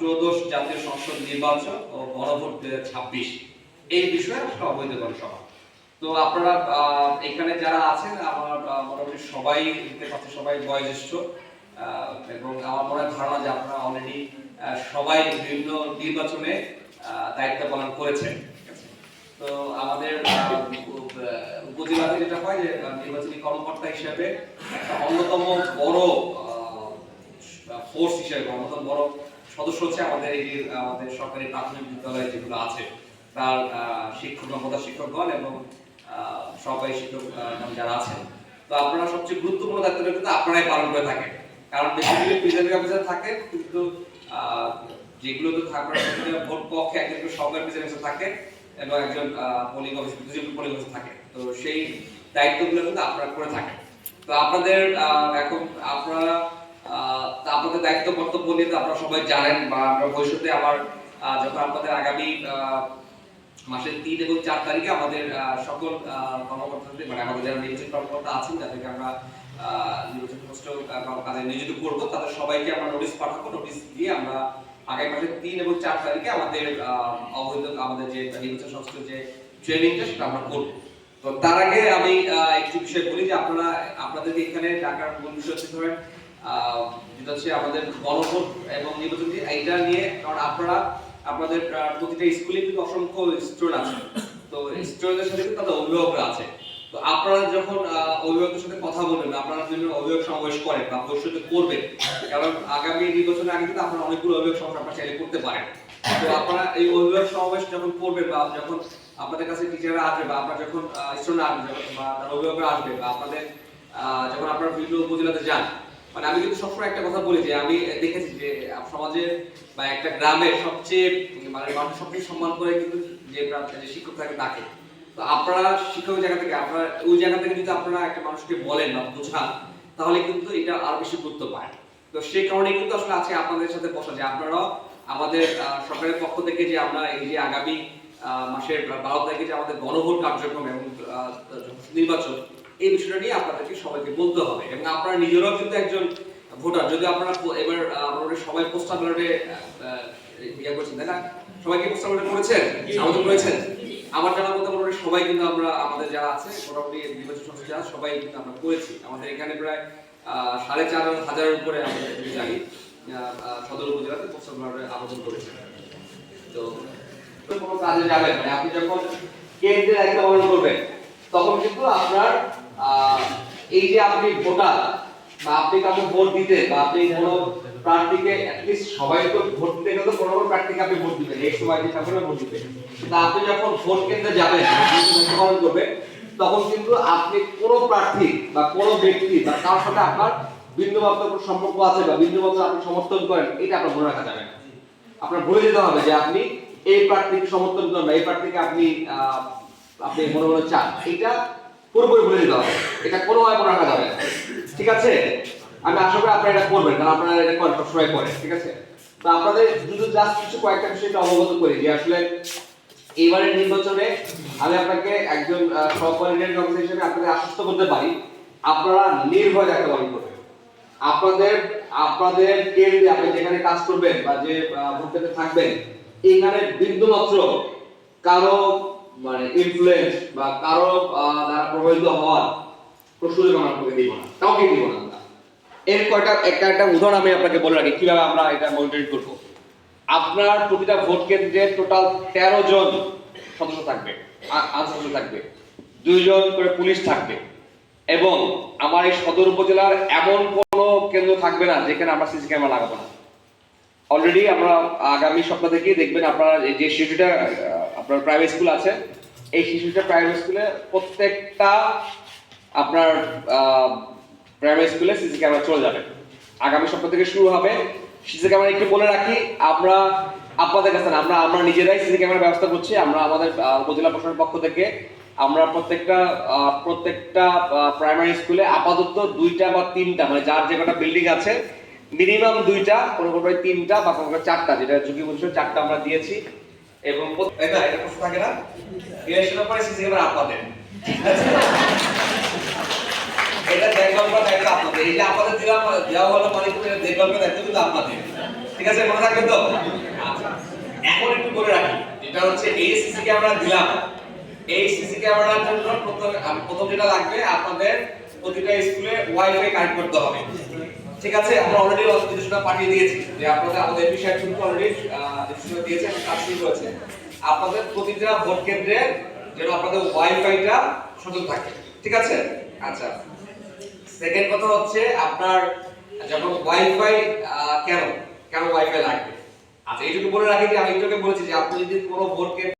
ত্রয়োদশ জাতীয় সংসদ নির্বাচন ও গণভোট দুই ছাব্বিশ। এই বিষয়ে আসলে অবৈধ করে সভা। তো আপনারা এখানে যারা আছেন, আমার মোটামুটি সবাই পাচ্ছি সবাই বয়োজ্যেষ্ঠ। এবং আমার মনে ধারণা যে আপনারা অলরেডি সবাই বিভিন্ন নির্বাচনে দায়িত্ব পালন করেছেন। তো আমাদের উপজেলাতে যেটা হয় যে নির্বাচনী কর্মকর্তা হিসেবে একটা অন্যতম বড় ফোর্স হিসেবে, অন্যতম বড় সদস্য হচ্ছে আমাদের এই, আমাদের সরকারি প্রাথমিক বিদ্যালয় যেগুলো আছে, তার শিক্ষক প্রধান শিক্ষকগণ এবং সহকারী শিক্ষক যারা আছেন। তো আপনারা সবচেয়ে গুরুত্বপূর্ণ দায়িত্বটা কিন্তু আপনারাই পালন করে থাকেন। কারণ বেশিরভাগ প্রিজাইডিং অফিসার থাকে, কিন্তু যেগুলো তো সেগুলো ভোট পক্ষে একজন করে সহকারী প্রিজাইডিং অফিসার থাকে এবং একজন পোলিং অফিসার দুজন পোলিং অফিসার থাকে। তো সেই দায়িত্বগুলো কিন্তু আপনারা করে থাকেন। তো আপনাদের এখন আপনারা আপনাদের দায়িত্ব কর্তব্য নিয়ে আপনারা সবাই জানেন বা আমরা ভবিষ্যতে আবার যখন আপনাদের আগামী মাসের তিন এবং চার তারিখে আমাদের সকল কর্মকর্তাদের মানে আমাদের যারা নির্বাচন কর্মকর্তা আছেন, যাদেরকে আমরা নির্বাচন কাজে নিয়োজিত করব, তাদের সবাইকে আমরা নোটিশ পাঠাবো নোটিশ দিয়ে আমরা আগামী মাসের তিন এবং চার তারিখে আমাদের অবৈধ আমাদের যে নির্বাচন সংশ্লিষ্ট যে ট্রেনিংটা সেটা আমরা করব। তো তার আগে আমি একটি বিষয় বলি যে আপনারা আপনাদের এখানে ঢাকার মূল বিষয় যেটা হচ্ছে আমাদের গণভোট এবং নির্বাচন এইটা নিয়ে কারণ আপনারা আপনাদের প্রতিটা স্কুলে কিন্তু অসংখ্য স্টুডেন্ট আছে। তো স্টুডেন্টের সাথে কিন্তু তাদের অভিভাবকরা আছে। তো আপনারা যখন আহ, অভিভাবকের সাথে কথা বলবেন আপনারা বিভিন্ন অভিভাবক সমাবেশ করেন বা ভবিষ্যতে করবেন কারণ আগামী নির্বাচনের আগে কিন্তু আপনারা অনেকগুলো অভিভাবক সমাবেশ আপনারা চাইলে করতে পারেন। তো আপনারা এই অভিভাবক সমাবেশ যখন করবেন বা যখন আপনাদের কাছে টিচাররা আসবে বা আপনারা যখন স্টুডেন্ট আসবে বা তার অভিভাবকরা আসবে বা আপনাদের যখন আপনারা বিভিন্ন উপজেলাতে যান মানে আমি কিন্তু সবসময় একটা কথা বলি যে আমি দেখেছি যে সমাজে বা একটা গ্রামের সবচেয়ে মানে মানুষ সবচেয়ে সম্মান করে কিন্তু যে প্রান্ত- শিক্ষক থাকে তাকে। তো আপনারা শিক্ষকের জায়গা থেকে, আপনারা ওই জায়গা থেকে যদি আপনারা একটা মানুষকে বলেন বা বোঝান, তাহলে কিন্তু এটা আরও বেশি গুরুত্ব পায়। তো সেই কারণে কিন্তু আসলে আজকে আপনাদের সাথে বসা যে আপনারাও আমাদের সরকারের পক্ষ থেকে যে আমরা এই যে আগামী মাসের বারো তারিখে যে আমাদের গণভোট কার্যক্রম এবং নির্বাচন এই বিষয়টা নিয়ে আপনাদেরকে সবাইকে বলতে হবে এবং আপনারা নিজেরাও কিন্তু একজন ভোটার। যদি আপনারা এবার আহ, সবাই পোস্টাল ব্যালটে ইয়ে করছেন তাই না? সবাইকে পোস্টাল ব্যালট করেছেন? আবেদন করেছেন? আমার জানা মতো মোটামুটি সবাই কিন্তু আমরা আমাদের যারা আছে মোটামুটি নির্বাচন সংসদ যারা সবাই কিন্তু আমরা করেছি। আমাদের এখানে প্রায় সাড়ে চার হাজারের উপরে আমরা জানি সদর উপজেলাতে পোস্টাল ব্যালটে আবেদন করেছি। তো কোনো কাজে যাবেন মানে আপনি যখন কেন্দ্রে দায়িত্ব পালন করবেন তখন কিন্তু আপনার এই যে আপনি ভোটার, বা আপনি কাউকে ভোট দিতে, বা আপনি কোনো প্রার্থীকে সবাই তো ভোট দিতে গেলে কোনো কোনো প্রার্থীকে আপনি ভোট দিবেন ওয়াই দিয়ে সকলে ভোট দিবেন। তা আপনি যখন ভোট কেন্দ্রে যাবেন করবেন, তখন কিন্তু আপনি কোনো প্রার্থী বা কোনো ব্যক্তি বা কারোর সাথে আপনার বিন্দুমাত্র কোনো সম্পর্ক আছে বা বিন্দুমাত্র আপনি সমর্থন করেন, এটা আপনার মনে রাখা যাবে আপনার বলে দিতে হবে যে আপনি এই প্রার্থীকে সমর্থন করেন বা এই প্রার্থীকে আপনি আপনি মনে মনে চান। এটা পুরোপুরি বলে দিতে হবে। এটা কোনোভাবে মনে রাখা যাবে ঠিক আছে? আমি আশা করি আপনারা এটা করবেন কারণ আপনারা এটা করেন সবসময় করেন ঠিক আছে? তো আপনাদের যদি জাস্ট কিছু কয়েকটা বিষয়টা অবগত করি যে আসলে এবারের নির্বাচনে আমি আপনাকে একজন আহ, সহকারী রিটার্নিং অফিসার হিসেবে আপনাদের আশ্বস্ত করতে পারি। আপনারা নির্ভয় দায়িত্ব পালন করবেন। আপনাদের আপনাদের কেন্দ্রে আপনি যেখানে কাজ করবেন বা যে ভোট থাকবেন এখানে বিন্দুমাত্র কারও মানে ইনফ্লুয়েন্স বা কারও দ্বারা প্রভাবিত হওয়ার সুযোগ আমরা আপনাকে দিব না কাউকে দিব না। এর কয়টা একটা একটা উদাহরণ আমি আপনাকে বলে রাখি কীভাবে আমরা এটা মনিটরিং করব আপনার প্রতিটা ভোট কেন্দ্রে টোটাল তেরো জন সদস্য থাকবে আ- আধ সদস্য থাকবে দুইজন করে পুলিশ থাকবে এবং আমার এই সদর উপজেলার এমন কোনো কেন্দ্র থাকবে না যেখানে আমরা সিসি ক্যামেরা লাগাবো না অলরেডি আমরা আগামী সপ্তাহ থেকেই দেখবেন আপনারা যে আহ, আপনার প্রাইভেট স্কুল আছে। এই শিশুটা প্রাইভেট স্কুলে প্রত্যেকটা আপনার প্রাইভেট স্কুলে সিসি ক্যামেরা চলে যাবে। আগামী সপ্তাহ থেকে শুরু হবে। সিসি ক্যামেরা একটু বলে রাখি, আমরা আপনাদের কাছে আমরা আমরা নিজেরাই সিসি ক্যামেরা ব্যবস্থা করছি। আমরা আমাদের উপজেলা প্রশাসনের পক্ষ থেকে আমরা প্রত্যেকটা প্রত্যেকটা প্রাইমারি স্কুলে আপাতত দুইটা বা তিনটা মানে যার যে কটা বিল্ডিং আছে মিনিমাম দুইটা, কোনো কোনো তিনটা বা কোনো চারটা, যেটা ঝুঁকি বলছিল চারটা আমরা দিয়েছি। এবং না, এটা প্রশ্ন থাকে না? পরে আপনাদের। এটা করার দায়িত্ব আপনাদের। আপনাদের দিলাম দেওয়া হলো মানে এটা দায়িত্ব কিন্তু আপনাদের। ঠিক আছে, মনে থাকবে তো? আচ্ছা এখন একটু বলে রাখি, যেটা হচ্ছে এই সিসি ক্যামেরা দিলাম। এই সিসি ক্যামেরার জন্য প্রথম প্রথম যেটা লাগবে, আপনাদের প্রতিটা স্কুলে ওয়াইফাই কানেক্ট করতে হবে। ঠিক আছে, আমরা অলরেডি নির্দেশনা পাঠিয়ে দিয়েছি যে আপনাদের, আমাদের বিষয় কিন্তু অলরেডি নির্দেশনা দিয়েছে এবং কাজ শুরু হয়েছে আপনাদের প্রতিটা ভোট কেন্দ্রে যেন আপনাদের ওয়াইফাইটা সচল থাকে, ঠিক আছে? আচ্ছা সেকেন্ড কথা হচ্ছে আপনার যখন ওয়াইফাই কেন কেন ওয়াইফাই লাগবে? আচ্ছা এইটুকু বলে রাখি যে আমি আগে বলেছি যে আপনি যদি কোনো ভোট কেন্দ্র